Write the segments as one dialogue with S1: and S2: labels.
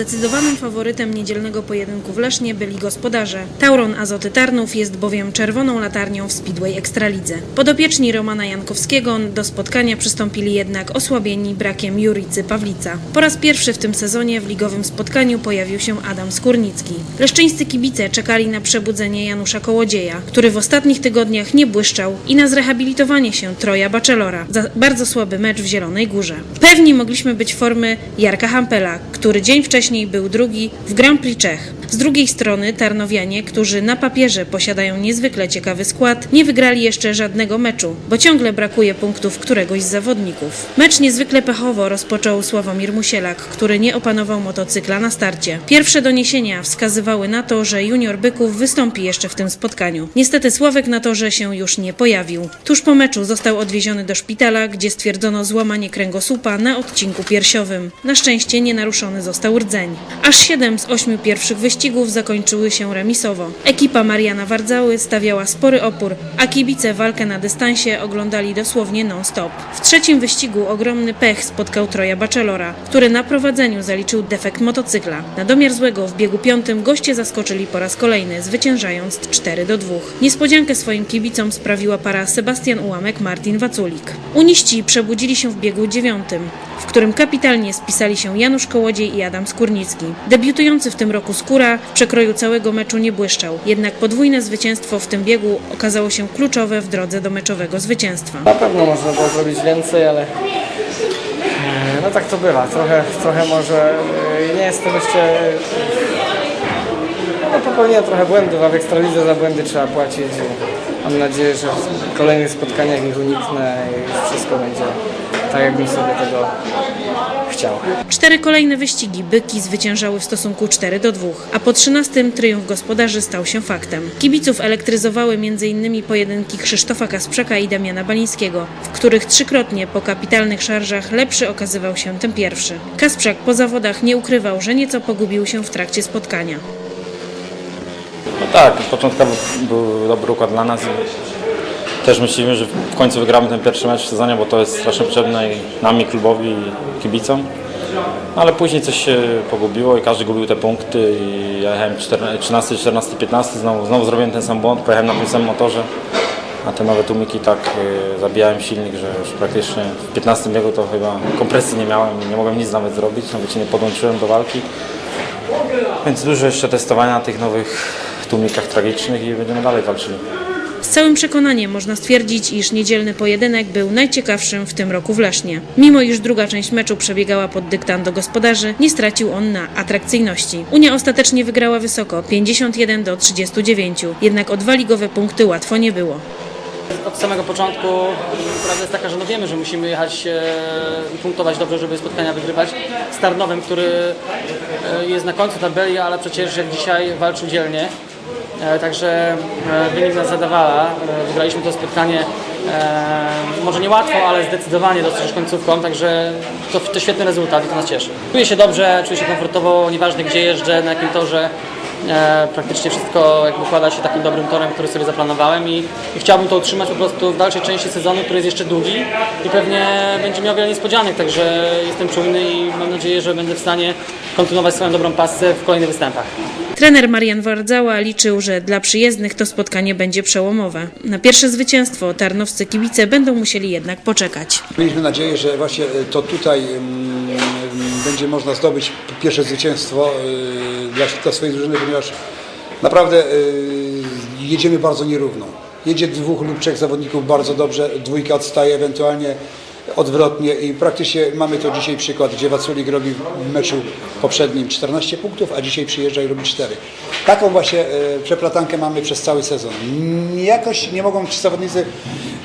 S1: Zdecydowanym faworytem niedzielnego pojedynku w Lesznie byli gospodarze. Tauron Azoty Tarnów jest bowiem czerwoną latarnią w Speedway Ekstralidze. Podopieczni Romana Jankowskiego do spotkania przystąpili jednak osłabieni brakiem Juricy Pawlica. Po raz pierwszy w tym sezonie w ligowym spotkaniu pojawił się Adam Skórnicki. Leszczyńscy kibice czekali na przebudzenie Janusza Kołodzieja, który w ostatnich tygodniach nie błyszczał i na zrehabilitowanie się Troja Baczelora za bardzo słaby mecz w Zielonej Górze. Pewni mogliśmy być formy Jarka Hampela, który dzień wcześniej był drugi w Grand Prix Czech. Z drugiej strony Tarnowianie, którzy na papierze posiadają niezwykle ciekawy skład, nie wygrali jeszcze żadnego meczu, bo ciągle brakuje punktów któregoś z zawodników. Mecz niezwykle pechowo rozpoczął Sławomir Musielak, który nie opanował motocykla na starcie. Pierwsze doniesienia wskazywały na to, że junior Byków wystąpi jeszcze w tym spotkaniu. Niestety Sławek na torze się już nie pojawił. Tuż po meczu został odwieziony do szpitala, gdzie stwierdzono złamanie kręgosłupa na odcinku piersiowym. Na szczęście nie naruszony został rdzeń. Aż siedem z ośmiu pierwszych wyścigów zakończyły się remisowo. Ekipa Mariana Wardzały stawiała spory opór, a kibice walkę na dystansie oglądali dosłownie non-stop. W trzecim wyścigu ogromny pech spotkał Troja Baczelora, który na prowadzeniu zaliczył defekt motocykla. Na domiar złego w biegu piątym goście zaskoczyli po raz kolejny, zwyciężając 4 do 2. Niespodziankę swoim kibicom sprawiła para Sebastian Ułamek-Martin Waculik. Uniści przebudzili się w biegu dziewiątym, w którym kapitalnie spisali się Janusz Kołodziej i Adam Skórnicki. Debiutujący w tym roku Skóra w przekroju całego meczu nie błyszczał, jednak podwójne zwycięstwo w tym biegu okazało się kluczowe w drodze do meczowego zwycięstwa.
S2: Na pewno można było zrobić więcej, ale e, no tak to bywa. Trochę, trochę może e, nie jestem jeszcze. No popełniłem trochę błędów, a w Ekstralidze za błędy trzeba płacić. Mam nadzieję, że w kolejnych spotkaniach ich uniknę i wszystko będzie tak, jakbym sobie tego chciał.
S1: Cztery kolejne wyścigi byki zwyciężały w stosunku 4 do 2, a po 13 triumf gospodarzy stał się faktem. Kibiców elektryzowały m.in. pojedynki Krzysztofa Kasprzaka i Damiana Balińskiego, w których trzykrotnie po kapitalnych szarżach lepszy okazywał się ten pierwszy. Kasprzak po zawodach nie ukrywał, że nieco pogubił się w trakcie spotkania.
S3: No tak, początkowo był dobry układ dla nas też myślimy, że w końcu wygramy ten pierwszy mecz w sezonie, bo to jest strasznie potrzebne i nam, i klubowi, i kibicom. Ale później coś się pogubiło i każdy gubił te punkty i ja jechałem 14, 13, 14, 15, znowu, znowu zrobiłem ten sam błąd, pojechałem na tym samym motorze, a te nowe tłumiki tak y, zabijałem silnik, że już praktycznie w 15 biegu to chyba kompresji nie miałem i nie mogłem nic nawet zrobić, nawet się nie podłączyłem do walki. Więc dużo jeszcze testowania na tych nowych tłumikach tragicznych i będziemy dalej walczyli.
S1: Z całym przekonaniem można stwierdzić, iż niedzielny pojedynek był najciekawszym w tym roku w Lesznie. Mimo iż druga część meczu przebiegała pod dyktando gospodarzy, nie stracił on na atrakcyjności. Unia ostatecznie wygrała wysoko 51 do 39, jednak o dwa ligowe punkty łatwo nie było.
S4: Od samego początku prawda jest taka, że no wiemy, że musimy jechać e, i punktować dobrze, żeby spotkania wygrywać z Tarnowem, który e, jest na końcu tabeli, ale przecież jak dzisiaj walczył dzielnie. E, Także e, wynik nas zadawala. E, Wygraliśmy to spotkanie może nie łatwo, ale zdecydowanie dosyć końcówką, także to, to świetny rezultat i to nas cieszy. Czuję się dobrze, czuję się komfortowo, nieważne gdzie jeżdżę, na jakim torze. Praktycznie wszystko jakby układa się takim dobrym torem, który sobie zaplanowałem i, i chciałbym to utrzymać po prostu w dalszej części sezonu, który jest jeszcze długi i pewnie będzie miał wiele niespodzianek, także jestem czujny i mam nadzieję, że będę w stanie kontynuować swoją dobrą pasę w kolejnych występach.
S1: Trener Marian Wardzała liczył, że dla przyjezdnych to spotkanie będzie przełomowe. Na pierwsze zwycięstwo tarnowscy kibice będą musieli jednak poczekać.
S5: Mieliśmy nadzieję, że właśnie e, to tutaj mm, będzie można zdobyć pierwsze zwycięstwo e, dla, dla swojej drużyny, ponieważ naprawdę e, jedziemy bardzo nierówno. Jedzie dwóch lub trzech zawodników bardzo dobrze, dwójka odstaje ewentualnie odwrotnie i praktycznie mamy to dzisiaj przykład, gdzie Waculik robi w meczu poprzednim 14 punktów, a dzisiaj przyjeżdża i robi 4. Taką właśnie e, przeplatankę mamy przez cały sezon. Jakoś nie mogą ci zawodnicy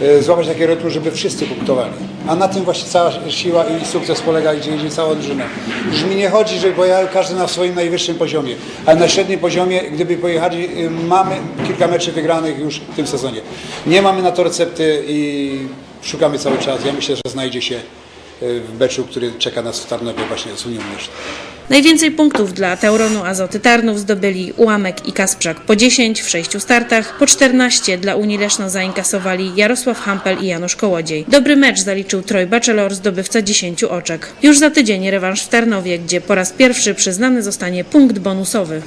S5: e, złapać takiego rytmu, żeby wszyscy punktowali. A na tym właśnie cała siła i sukces polega, gdzie jedzie cała drużyna. Już mi nie chodzi, żeby pojechał każdy na swoim najwyższym poziomie, ale na średnim poziomie, gdyby pojechali, y, mamy kilka meczy wygranych już w tym sezonie. Nie mamy na to recepty i szukamy cały czas. Ja myślę, że znajdzie się y, w beczu, który czeka nas w Tarnowie właśnie z Unią Leszną.
S1: Najwięcej punktów dla Tauronu Azoty Tarnów zdobyli Ułamek i Kasprzak po 10 w sześciu startach, po 14 dla Unii Leszno zainkasowali Jarosław Hampel i Janusz Kołodziej. Dobry mecz zaliczył Troy Bachelor, zdobywca 10 oczek. Już za tydzień rewanż w Tarnowie, gdzie po raz pierwszy przyznany zostanie punkt bonusowy.